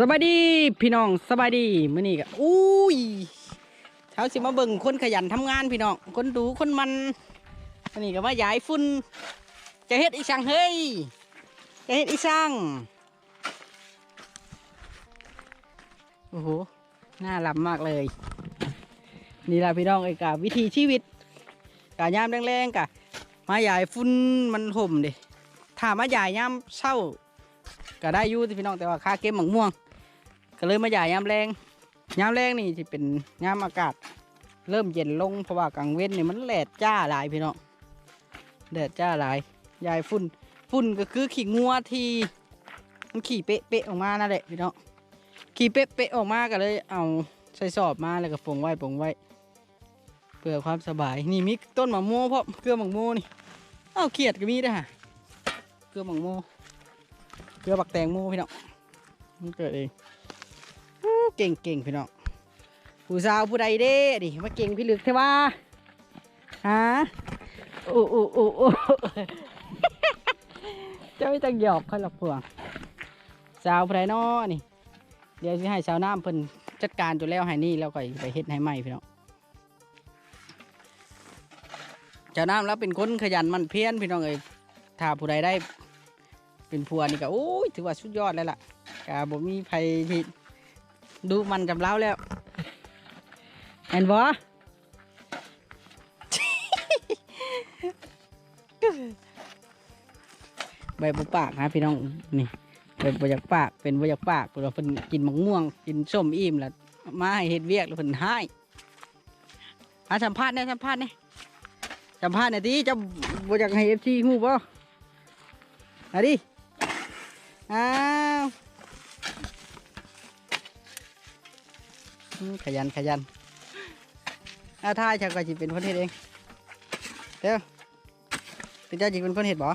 สบายดีพี่น้องสบายดีมื้อนี้ก็อุ้ยเช้าสิมาเบิ่งคนขยันทำงานพี่น้องคนดูคนมันอันนี้ก็มาย้ายฝุ่นจะเฮ็ดอีช่างเฮ้ยจะเฮ็ดอีช่างโอ้โหน่าลำมากเลย นี่ละพี่น้องไอ้กะวิถีชีวิตกะยามแรงๆกะมาย้ายฝุ่นมันห่มดิถ้ามาย้ายยามเช้าก็ได้อยู่ที่พี่น้องแต่ว่าค่าเก็บหมักม่วง ก็เลยมาใหญ่ยามแรงยามแรงนี่ที่เป็นยามอากาศ เริ่มเย็นลงเพราะว่ากลางเว้นนี่มันแดดจ้าหลายพี่น้องแดดจ้าหลายยายฝุ่นฝุ่นก็คือขี่งัวที่มันขี่เป๊ะเป๊ะๆออกมานั่นแหละพี่น้องขี่เป๊ะเป๊ะๆออกมาก็เลย เอาใส่สอบมาแล้วก็ปงไว้ปงไว้เพื่อความสบายนี่มีต้นมะม่วงเพราะเกลือมะม่วงนี่เอ้าเขียดก็มีด้วยฮะเกลือมะม่วงเกลือบักแตงโมพี่น้องมันเกิดเอง เก่งเก่งพี่น้องผู้สาวผู้ใดเด้ดิมาเก่งพี่ลึกเทว่าฮะโอ้โอ้โอ้โอ้เจ้าไม่ต้องหยอกเขาหรอกพวงสาวผู้ใดน้อนี่ เดี๋ยวสิให้สาวน้ำเพิ่นจัดการจนแล้วให้นี่แล้วก็ไปเฮ็ดให้ใหม่พี่น้องเจ้าน้ำแล้วเป็นคนขยันมันเพี้ยรพี่น้องเอ้ยถ้าผู้ใดได้เป็นผัวนี่ก็โอ้ยถือว่าสุดยอดแล้วล่ะกาบ่มีใครที่ ดูมันจำเล้าแล้วเห็นบ่ใบบุปากนะพี่น้องนี่เป็นบอยากปากเป็นบอยากปากเราเพิ่นกินมะม่วง กินส้มอิ่มแล้วมาให้เฮ็ดเวียกแล้วเพิ่นให้อาสัมภาษณ์เนี่ยสัมภาษณ์เนี่ยสัมภาษณ์เนี่อยดิเจะบอยากให้เอฟซีฮู้บ่มาดิอ้า ขยันขยันเอาท่าฉันก็จะเป็นคนเห็ดเองเดี๋ยวเป็นเจ้าจิเป็นคนเห็ดบ่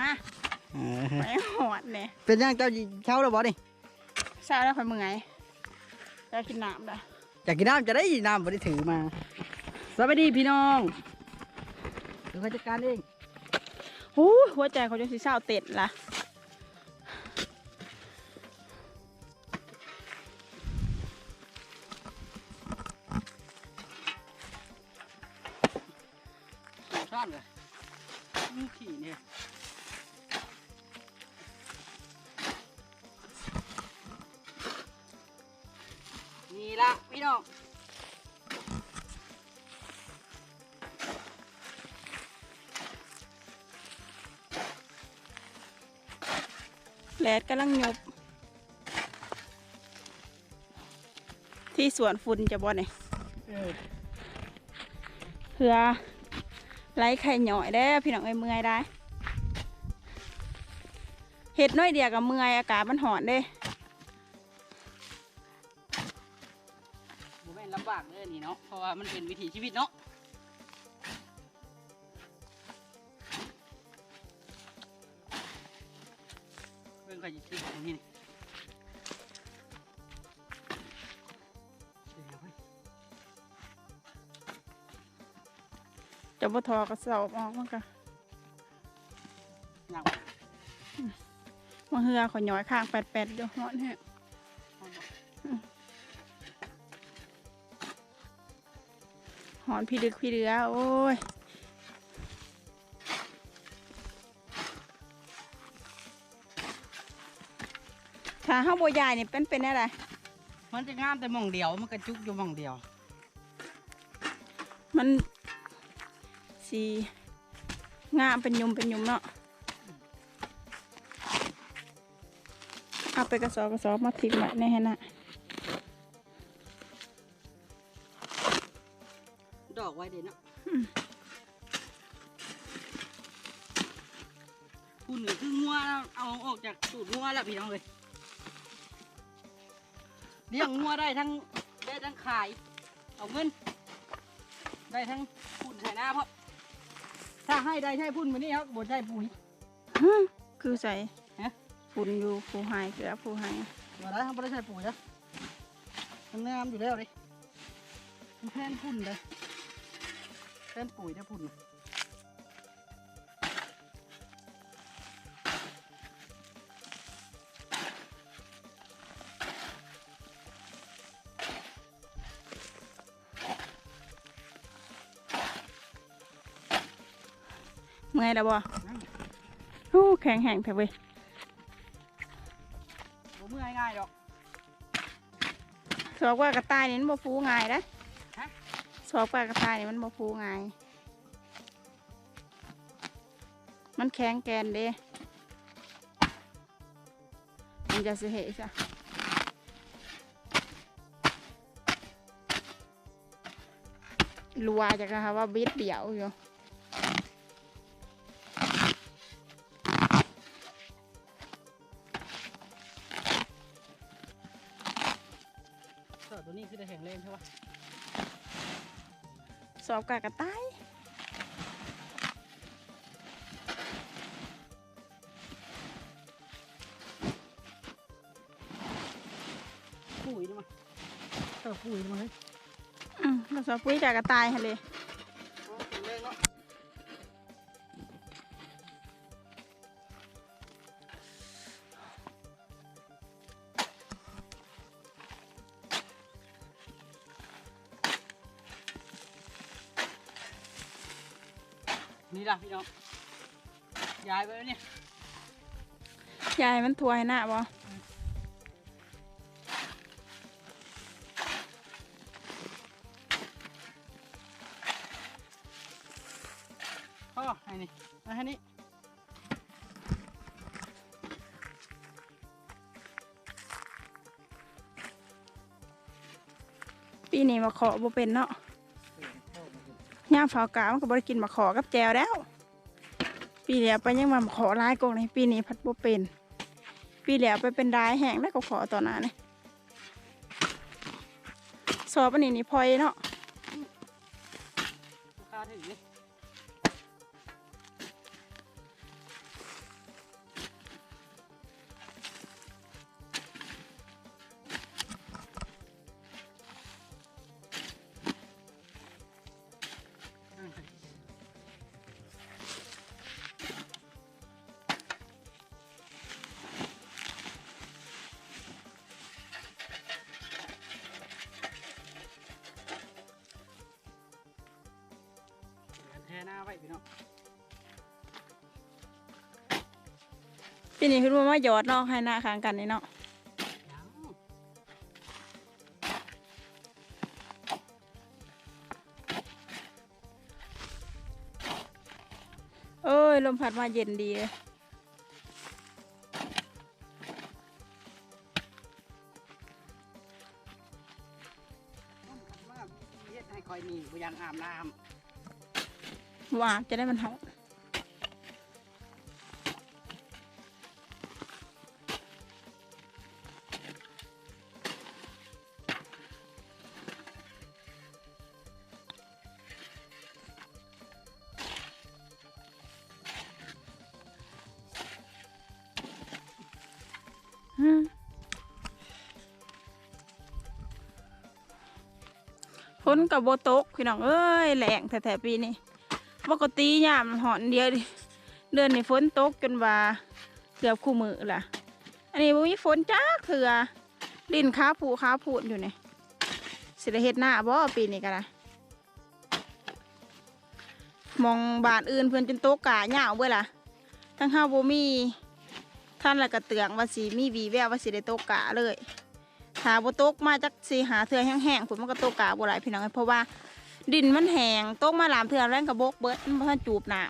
มาเออไปหอดเนี่ยเป็นย่างเจ้าจิเช้าแล้วบ่นี่เช้าแล้วคอยเมื่อยจะกินน้ำได้อยากกินน้ำจะได้น้ำบ่ได้ถือมาสวัสดีพี่น้องเดี๋ยวข้าจัดการเองโอ้ยหัวใจเขาจะสีเศร้าเต็ดละ ซ่อนเลยนี่ขี่เนี่ยนี่ละพี่น้องแลดกำลังยบ ที่สวนฝุ่นจะบ่เนี่ยเออเพื่อ ไล่ไข่หน่อยได้พี่น้องไอ้ยเมื่อยได้เห็ดน้อยเดียวกับเมื่อยอากาศมันหอนเด้ผมไม่นลำบากเลยนี่เนาะเพราะว่ามันเป็นวิถีชีวิตเนาะเพื่อนก็จะคิดตรงนี้ จะบ่ทอกระสอบออกมันก็หนักมาเหือขอหน่อยข้างแปดๆเดี๋ยวหอนแฮะหอนพี่ดึกพี่เดือโอ้ยถ้าห้าบัวใหญ่นี่เป็นเป็นอะไรมันจะงามแต่หมองเดียวมันกระจุกอยู่หมองเดียว มัน สีงามเป็นยุมเป็นยุมเนาะเอาไปกระสอบกระสอบมาทิ้งไว้ในให้นะดอกไว้เด่นเนาะคุณหรือคืองัวเอาออกจากสูตรงัวแล้วพี่น้องเลยเลี้ยงงัวได้ทั้งได้ทั้งขาย เอาเงิน ได้ทั้งพุ่นใส่หน้าเพราะ ถ้าให้ได้ใช่พุ่นมานี่ครับบดใช่ปุ๋ย คือใส่ฮะ ฝุ่นอยู่ผู้หายเกลือผู้หายมาแล้วทำบริษัทปุ๋ยนะมันงามอยู่แล้วเลยมันแทนพุ่นเลยแทนปุ๋ยได้พุ่นเมื่อยแล้วบ่โอ้แข็งแห้งแท้เว้ยบ่เมื่อยง่ายดอกสอบว่ากระต่ายนี่มันบ่ฟูง่ายนะฮะสอบว่ากระต่ายนี่มันบ่ฟูง่าย มันแข็งแกนเด้มันจะสิเหจ้ะรัวจากนะคะว่าบิดเดี่ยวอยู่ สอบกากระต่ายปุ๋ยนี่มาเสื้อปุ๋ยนี่มาเฮ้ยอืมเราสอบปุ้ยกากระต่ายฮะเลย นี่ล่ะพี่น้องย้ายไปแล้วเนี่ยยายมันถวยหน้าบ่พ่อให้นี่มาให้นี่ปีนี้มาขอบ่เป็นเนาะ ย่ามฝากามันก็บริกินมาขอกับแจวแล้ว ปีแล้วไปยังมาขอลายกงในปีนี้พัดบ่เป็น ปีแล้วไปเป็นรายแห้งแล้วก็ขอต่อหน้าเนี่ยสอบอันนี้นี่พอยเนาะ ไว้พี่น้องปีนี้คือว่ามาหยอดเนาะให้หน้าค้างกันนี่เนาะยังเอ้ย ลมพัดมาเย็นดีเลยมากเฮ็ดให้คอยมีบ่อยังอาบน้ ว่าจะได้มันหอมอืมฝนกับโบตกพี่น้องเอ้ยแหลงแถๆปีนี้ ปกติยามหอนเดียวเดือนนี้ฝนตกจนว่าเกือบคู่มือล่ะ อันนี้บ่มีฝนจ้าเถื่อดินค้าผูค้าผูดอยู่เนี่สิได้เฮ็ดหน้าบ่ปีนี้กันนะมองบานอื่นเพิ่อนจนโตกกาเหยาเบ้อล่ะ ทั้งห้าโบมีท่านละกระเตืองว่าสีมีวีแววว่าสีได้โตกกาเลยถ้าบ่ตกมาจากสีหาเถื่อแห้งๆผุนมันก็โตกกาบ่หลายพี่น้องเพราะว่า ดินมันแห้งตกมาหลามเถื่อแรงกระบกเบิดมันบ่ทันจูบน้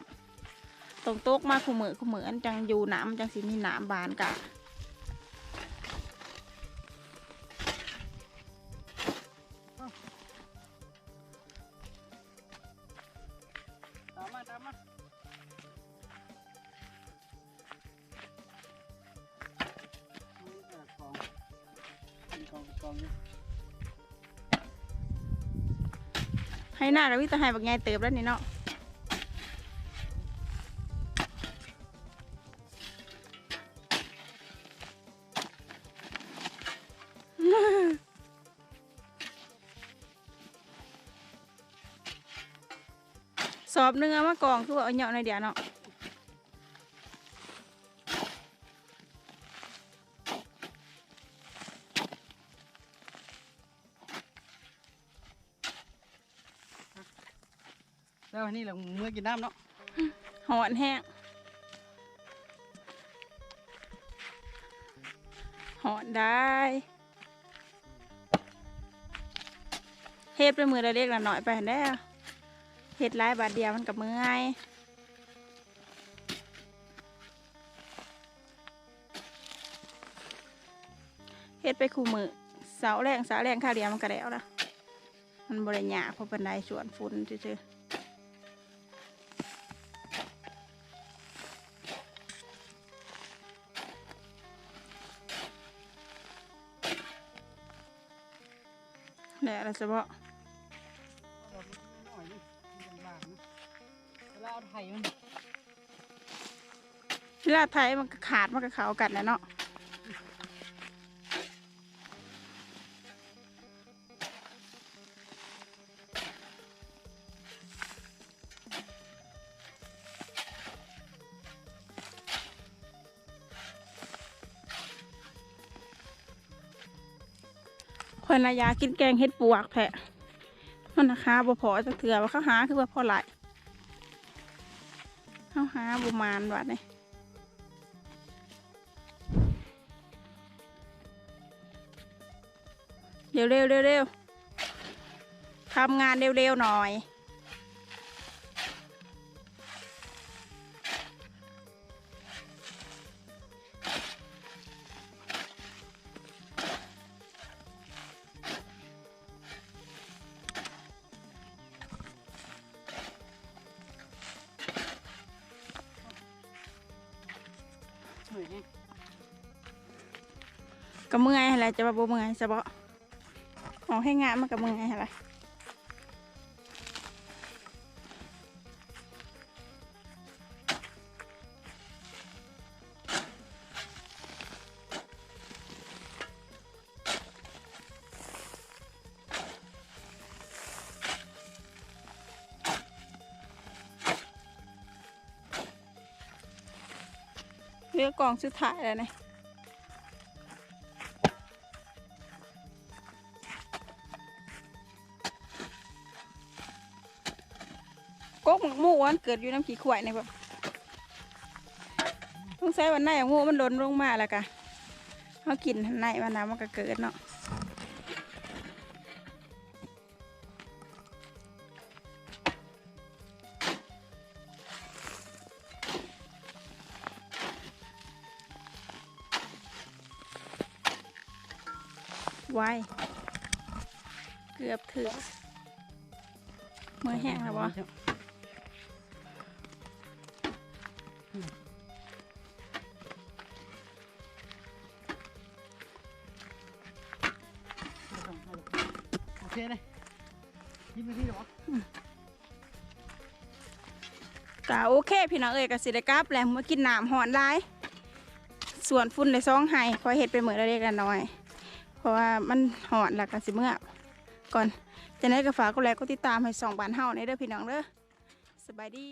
ำต้องตกมาคู่มือคู่มืออันจังอยู่น้ำจังสิมีน้ำบานกะำตามมาตามมานี่เออกองกอง ให้หน้ากับวิตาให้บักไงเติบแล้วนี่เนาะสอบเนื้อมากองคือว่าเอาเหยาะในเดียวเนาะ อันนี่เราเมื่อกินน้ำเนาะหอนแห้งหอนได้เฮ็ดไปมือละเล็กละหน่อยไปหั่นแน่เฮ็ดลายบาทเดียวมันกับมือไงเฮ็ดไปคู่มือเสาแรงเสาแรงข้าวเดียวมันก็แล้วละมันบริหยาเพราะเป็นไดสวนฝุ่นซื่อๆ แล้วเราจะบอกเวลาเอาไถมันเวลาไทยมันก็ขาดมันก็เขากันนะเนาะ คนละยากินแกงเห็ดปวกแผะมันนะคะบ่พอจะเถื่อว่าเขาหาคือว่าพอไหลายเขาหาบุมานวัดนี่เร็วเร็วเร็วเร็วทำงานเร็วเร็วหน่อย มื่อยไงก็เมื่อยอะไรจะมาบ่เมื่อยซะบ่ออกให้งานมันก็เมื่อยอะไร เรือกล่องสุดท้ายแล้วนะกกหมกหมูวันเกิดอยู่น้ำขี้ขวายนี่แบบต้องใช้วันไหนอะงูมันหล่นลงมาแล้วกะเขากินทันไหนวันน้ำมันก็เกิดเนาะ ไวเกือบถึงมือแห้งแล้วบ่โอเคเลยยิบไปที่หรอก็โอเค พี่น้องเอ้ยก็สิได้กลับแล้วมากินน้ำหอนหลายส่วนฝุ่นในซองไห้คอยเห็ดไปเหมือนเล็กๆน้อยๆ เพราะว่ามันหอนหลักก็สิเมื่อก่อนจะได้ก็ฝากก็แล้วก็ติดตามให้สองบานเฮาในเด้อพี่น้องเด้อสบายดี